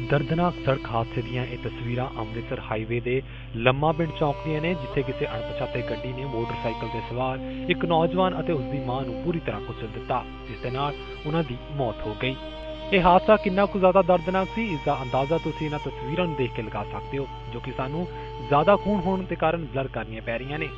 ਦਰਦਨਾਕ ਸੜਕ ਹਾਦਸੇ ਦੀਆਂ ਇਹ ਤਸਵੀਰਾਂ ਅੰਮ੍ਰਿਤਸਰ ਹਾਈਵੇ ਦੇ ਲੰਮਾ ਪਿੰਡ ਚੌਕ ਦੀਆਂ ਨੇ, ਜਿੱਥੇ ਕਿਸੇ ਅਣਪਛਾਤੇ ਗੱਡੀ ਨੇ ਮੋਟਰਸਾਈਕਲ ਤੇ ਸਵਾਰ ਇੱਕ ਨੌਜਵਾਨ ਅਤੇ ਉਸ ਦੀ ਮਾਂ ਨੂੰ ਪੂਰੀ ਤਰ੍ਹਾਂ ਕੁਚਲ ਦਿੱਤਾ, ਜਿਸ ਦੇ ਨਾਲ ਉਹਨਾਂ ਦੀ ਮੌਤ ਹੋ ਗਈ। ਇਹ ਹਾਦਸਾ ਕਿੰਨਾ ਕੁ ਜ਼ਿਆਦਾ ਦਰਦਨਾਕ ਸੀ, ਇਸ ਦਾ ਅੰਦਾਜ਼ਾ ਤੁਸੀਂ ਇਹਨਾਂ ਤਸਵੀਰਾਂ ਨੂੰ ਦੇਖ ਕੇ ਲਗਾ ਸਕਦੇ ਹੋ, ਜੋ ਕਿ ਸਾਨੂੰ ਜ਼ਿਆਦਾ ਖੂਨ ਹੋਣ ਦੇ ਕਾਰਨ ਬਲਰ ਕਰਨੀਆਂ ਪੈ ਰਹੀਆਂ ਨੇ।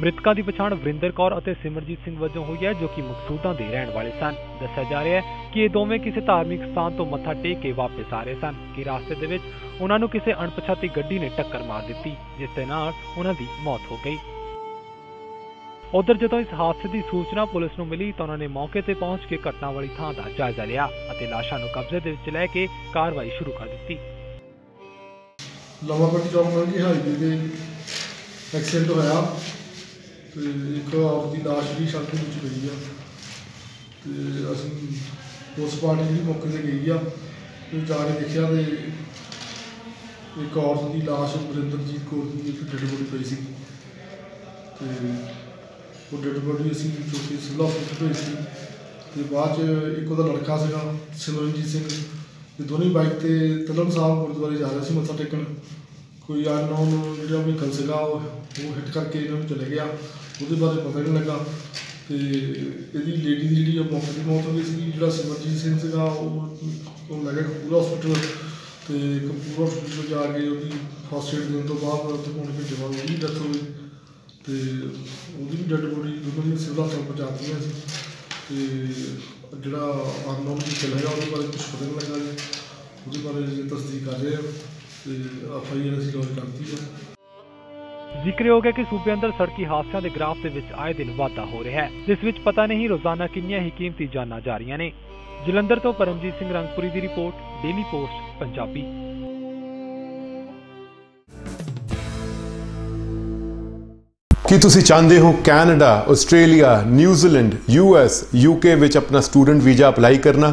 ਮ੍ਰਿਤਕਾਂ ਦੀ ਪਛਾਣ ਵਰਿੰਦਰ ਕੌਰ ਅਤੇ ਸਿਮਰਜੀਤ ਸਿੰਘ ਵਜੋਂ ਹੋਈ ਹੈ, ਜੋ ਕਿ ਮਕਸੂਦਾਂ ਦੇ ਰਹਿਣ ਵਾਲੇ ਸਨ। ਦੱਸਿਆ ਜਾ ਰਿਹਾ ਹੈ ਕਿ ਇਹ ਦੋਵੇਂ ਕਿਸੇ ਧਾਰਮਿਕ ਸਥਾਨ ਤੋਂ ਮੱਥਾ ਟੇਕ ਕੇ ਵਾਪਸ ਆ ਰਹੇ ਸਨ, ਕਿ ਰਾਸਤੇ ਦੇ ਵਿੱਚ ਉਹਨਾਂ ਨੂੰ ਕਿਸੇ ਅਣਪਛਾਤੀ ਗੱਡੀ ਨੇ ਟੱਕਰ ਮਾਰ ਦਿੱਤੀ, ਜਿਸ ਦੇ ਨਾਲ ਉਹਨਾਂ ਦੀ ਮੌਤ ਹੋ ਗਈ। ਉਧਰ ਜਦੋਂ ਇਸ ਹਾਦਸੇ ਦੀ ਸੂਚਨਾ ਪੁਲਿਸ ਨੂੰ ਮਿਲੀ, ਤਾਂ ਉਹਨਾਂ ਨੇ ਮੌਕੇ ਤੇ ਪਹੁੰਚ ਕੇ ਘਟਨਾ ਵਾਲੀ ਥਾਂ ਦਾ ਜਾਇਜ਼ਾ ਲਿਆ ਅਤੇ ਲਾਸ਼ਾਂ ਨੂੰ ਕਬਜ਼ੇ ਦੇ ਵਿੱਚ ਲੈ ਕੇ ਕਾਰਵਾਈ ਸ਼ੁਰੂ ਕਰ ਦਿੱਤੀ। ਲਵਾਪੱਟੀ ਚੌਕ ਮੰਗੀ ਹਾਈਵੇ ਤੇ ਐਕਸੀਡੈਂਟ ਹੋਇਆ। ਤੇ ਇੱਕ ਔਰਤ ਦੀ ਲਾਸ਼ ਵੀ ਸੜਕ ਵਿੱਚ ਪਈ ਆ। ਤੇ ਅਸੀਂ ਪੁਲਿਸ ਪਾਰਟੀ ਵੀ ਮੌਕੇ ਤੇ ਗਈ ਆ, ਤੇ ਜਾ ਕੇ ਦੇਖਿਆ ਤੇ ਇੱਕ ਔਰਤ ਦੀ ਲਾਸ਼ ਵਰਿੰਦਰਜੀਤ ਕੌਰ ਦੀ ਇੱਕ ਡੈਡ ਬੋਡੀ ਪਈ ਸੀ। ਤੇ ਉਹ ਡੈਡ ਬੋਡੀ ਅਸੀਂ ਚੌਕੀ ਸਿਵਲ ਹਸਪਤਾਲ ਭੇਜੀ ਤੇ ਬਾਅਦ ਚ ਇੱਕ ਉਹਦਾ ਲੜਕਾ ਸੀਗਾ, ਸਿਮਰਨਜੀਤ ਸਿੰਘ, ਤੇ ਦੋਨੇ ਬਾਈਕ ਤੇ ਤਲਨ ਸਾਹਿਬ ਗੁਰਦੁਆਰੇ ਜਾ ਰਹੇ ਸੀ ਮੱਥਾ ਟੇਕਣ। ਕੋਈ ਅਨਨੋਨ ਜਿਹੜਾ ਵਹੀਕਲ ਸੀਗਾ, ਉਹ ਉਹ ਹਿੱਟ ਕਰਕੇ ਇਹਨਾਂ ਨੂੰ ਚਲੇ ਗਿਆ। ਉਹਦੇ ਬਾਰੇ ਪਤਾ ਨਹੀਂ ਲੱਗਾ। ਤੇ ਇਹਦੀ ਲੇਡੀ ਦੀ ਜਿਹੜੀ ਉਹ ਮੌਕੇ ਦੀ ਮੌਤ ਹੋ ਗਈ ਸੀ ਜਿਹੜਾ ਸਿਮਰਜੀਤ ਸਿੰਘ ਸੀਗਾ, ਉਹ ਉਹ ਲੈ ਗਏ ਪੂਰਾ ਹਸਪੀਟਲ ਤੇ ਕਪੂਰ ਹਸਪੀਟਲ ਜਾ ਕੇ ਉਹਦੀ ਫਸਟ ਏਡ ਦੇਣ ਤੋਂ ਬਾਅਦ ਉੱਥੇ ਪਹੁੰਚ ਕੇ ਜਵਾਬ ਉਹਦੀ ਡੈਥ ਹੋ ਗਈ। ਤੇ ਉਹਦੀ ਵੀ ਡੈਡ ਬੋਡੀ ਦੋਨੋਂ ਸਿਵਲ ਹਸਪਤਾਲ ਪਹੁੰਚਾਤੀਆਂ ਸੀ ਤੇ ਜਿਹੜਾ ਅਨਨੋਨ ਵੀ ਚਲਾ ਗਿਆ, ਉਹਦੇ ਬਾਰੇ ਕੁਝ ਪਤਾ ਨਹੀਂ ਲੱਗਾ ਜੀ। ਉਹਦੇ ਬਾਰੇ ਜੀ ਤਸਦੀਕ ਕਰ ਰਹੇ ਆ ਤੇ ਐਫ ਆਈ ਆਰ ਅਸੀਂ ਲੌਜ ਕਰਤੀ ਆ। ਜ਼ਿਕਰਯੋਗ ਹੈ ਕਿ ਸੂਬੇ ਅੰਦਰ ਸੜਕੀ ਹਾਦਸਿਆਂ ਦੇ ਗ੍ਰਾਫ ਦੇ ਵਿੱਚ ਆਏ ਦਿਨ ਵਾਧਾ ਹੋ ਰਿਹਾ ਹੈ ਜਿਸ ਵਿੱਚ ਪਤਾ ਨਹੀਂ ਰੋਜ਼ਾਨਾ ਕਿੰਨੀਆਂ ਹੀ ਕੀਮਤੀ ਜਾਨਾਂ ਜਾ ਰਹੀਆਂ ਨੇ। ਜਲੰਧਰ ਤੋਂ ਪਰਮਜੀਤ ਸਿੰਘ ਰੰਗਪੁਰੀ ਦੀ ਰਿਪੋਰਟ ਡੇਲੀ ਪੋਸਟ ਪੰਜਾਬੀ। ਕੀ ਤੁਸੀਂ ਚਾਹੁੰਦੇ ਹੋ Canada Australia New Zealand US UK ਵਿੱਚ ਆਪਣਾ ਸਟੂਡੈਂਟ ਵੀਜ਼ਾ ਅਪਲਾਈ ਕਰਨਾ?